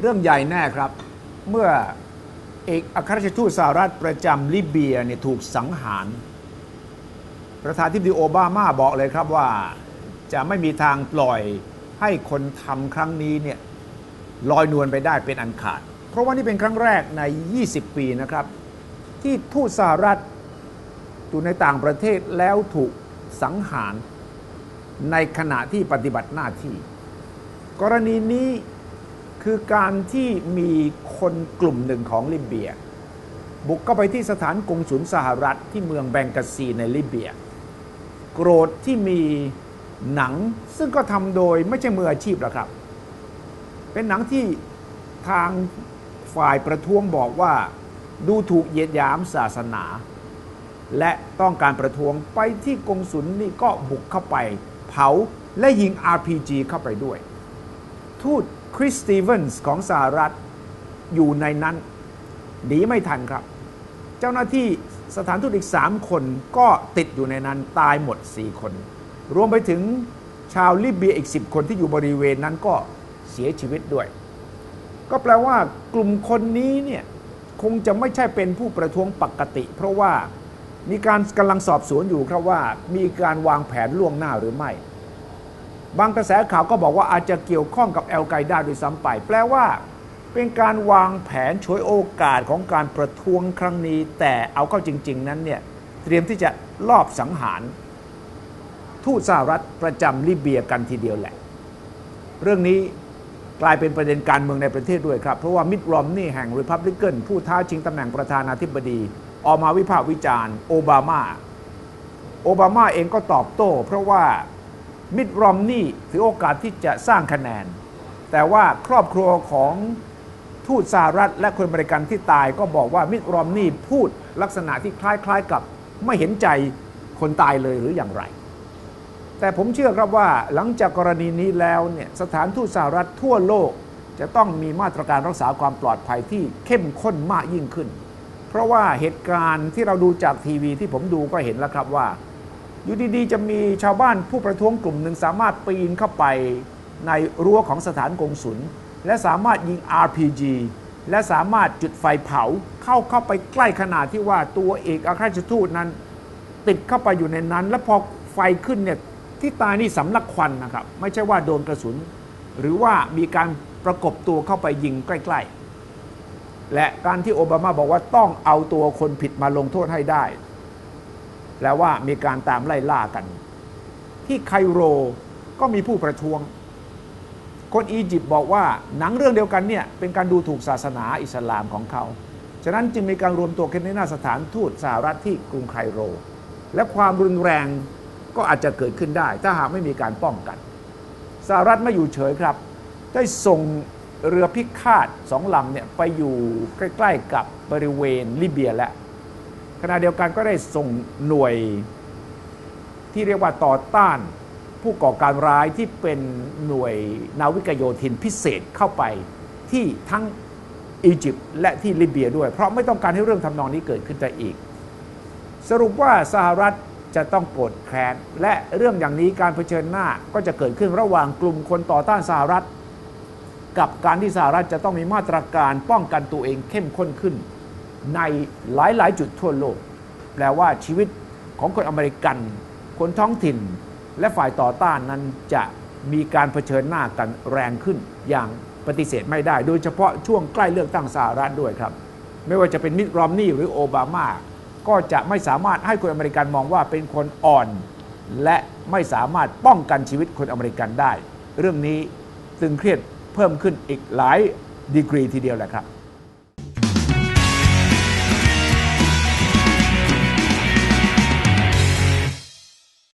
เรื่องใหญ่แน่ครับ เมื่อเอกอัครราชทูตสหรัฐประจำลิเบียเนี่ยถูกสังหาร ประธานทิบดีโอบามาบอกเลยครับว่าจะไม่มีทางปล่อยให้คนทำครั้งนี้เนี่ยลอยนวลไปได้เป็นอันขาด เพราะว่านี่เป็นครั้งแรกใน 20 ปีนะครับ ที่ทูตสหรัฐอยู่ในต่างประเทศแล้วถูกสังหารในขณะที่ปฏิบัติหน้าที่ กรณีนี้ คือการที่มีคนกลุ่มหนึ่งของลิเบีย บุกเข้าไปที่สถานกงสุลสหรัฐที่เมืองแบงกาซีในลิเบีย โกรธที่มีหนังซึ่งก็ทำโดยไม่ใช่มืออาชีพหรอกครับ เป็นหนังที่ทางฝ่ายประท้วงบอกว่า ดูถูกเหยียดหยามศาสนา และต้องการประท้วงไปที่กงสุลนี่ก็บุกเข้าไป เผาและยิง RPG เข้าไปด้วย ทูตคริสตีเวนส์ของสหรัฐอยู่ในนั้นหนีไม่ทันครับ เจ้าหน้าที่สถานทูตอีก 3 คนก็ติดอยู่ในนั้นตายหมด 4 คน รวมไปถึงชาวลิเบียอีก 10 คนที่อยู่บริเวณนั้นก็เสียชีวิตด้วย ก็แปลว่ากลุ่มคนนี้เนี่ยคงจะไม่ใช่เป็นผู้ประท้วงปกติ เพราะว่ามีการกำลังสอบสวนอยู่ครับว่ามีการวางแผนล่วงหน้าหรือไม่ บางกระแสข่าวก็บอกว่าอาจจะเกี่ยวข้องกับแอลไกด้าด้วยซ้ำไป แปลว่า เป็นการวางแผนฉวยโอกาสของการประท้วงครั้งนี้ แต่เอาเข้าจริง ๆ นั้นเนี่ยเตรียมที่จะลอบสังหาร ทูตสหรัฐประจำลิเบียกันทีเดียวแหละ เรื่องนี้กลายเป็นประเด็นการเมืองในประเทศด้วยครับ เพราะว่ามิดรอมนี่แห่งริพับลิกันผู้ท้าชิงตำแหน่งประธานาธิบดี ออกมาวิพากษ์วิจารณ์ โอบามา โอบามาเองก็ตอบโต้ เพราะว่า มิดรอมนี่ถือโอกาสที่จะสร้างคะแนน แต่ว่าครอบครัวของทูตสหรัฐและคนบริการที่ตายก็บอกว่ามิดรอมนี่พูดลักษณะที่คล้ายๆกับไม่เห็นใจคนตายเลยหรืออย่างไร แต่ผมเชื่อครับว่าหลังจากกรณีนี้แล้วเนี่ยสถานทูตสหรัฐทั่วโลก จะต้องมีมาตรการรักษาความปลอดภัยที่เข้มข้นมากยิ่งขึ้น เพราะว่าเหตุการณ์ที่เราดูจากทีวีที่ผมดูก็เห็นแล้วครับว่า อยู่ดีๆ จะมีชาวบ้านผู้ประท้วงกลุ่มหนึ่งสามารถปีนเข้าไปในรั้วของสถานกงศุลและสามารถยิง RPG และสามารถจุดไฟเผาเข้าเข้าไปใกล้ขนาดที่ว่าตัวเอกอัครราชทูตนั้น ติดเข้าไปอยู่ในนั้น แล้วพอไฟขึ้นเนี่ยที่ตายนี่สำลักควันนะครับ ไม่ใช่ว่าโดนกระสุน หรือว่ามีการประกบตัวเข้าไปยิงใกล้ๆ และการที่โอบามาบอกว่าต้องเอาตัวคนผิดมาลงโทษให้ได้ แปลว่ามีการตามไล่ล่ากัน ที่ไคโรก็มีผู้ประท้วง คนอียิปต์บอกว่าหนังเรื่องเดียวกันเนี่ยเป็นการดูถูกศาสนาอิสลามของเขา ฉะนั้นจึงมีการรวมตัวกันในหน้าสถานทูตสหรัฐที่กรุงไคโร และความรุนแรงก็อาจจะเกิดขึ้นได้ ถ้าหากไม่มีการป้องกัน สหรัฐไม่อยู่เฉยครับ ได้ส่งเรือพิฆาตสองลำเนี่ยไปอยู่ใกล้ ๆกับบริเวณลิเบียแล้ว ขณะเดียวกันก็ได้ส่งหน่วยที่เรียกว่าต่อต้านผู้ก่อการร้ายที่เป็นหน่วยนาวิกโยธินพิเศษเข้าไปที่ทั้งอียิปต์และที่ลิเบียด้วย เพราะไม่ต้องการให้เรื่องทำนองนี้เกิดขึ้นอีก สรุปว่าสหรัฐจะต้องโกรธแค้นและเรื่องอย่างนี้การเผชิญหน้าก็จะเกิดขึ้นระหว่างกลุ่มคนต่อต้านสหรัฐ กับการที่สหรัฐจะต้องมีมาตรการป้องกันตัวเองเข้มข้นขึ้น ในหลายๆ จุดทั่วโลก แปลว่าชีวิตของคนอเมริกัน คนท้องถิ่น และฝ่ายต่อต้านนั้นจะมีการเผชิญหน้ากันแรงขึ้นอย่างปฏิเสธไม่ได้ โดยเฉพาะช่วงใกล้เลือกตั้งสหรัฐด้วยครับ ไม่ว่าจะเป็นมิตรรอมนี่หรือโอบามา ก็จะไม่สามารถให้คนอเมริกันมองว่าเป็นคนอ่อน และไม่สามารถป้องกันชีวิตคนอเมริกันได้ เรื่องนี้ตึงเครียดเพิ่มขึ้นอีกหลายดีกรีทีเดียวแหละครับ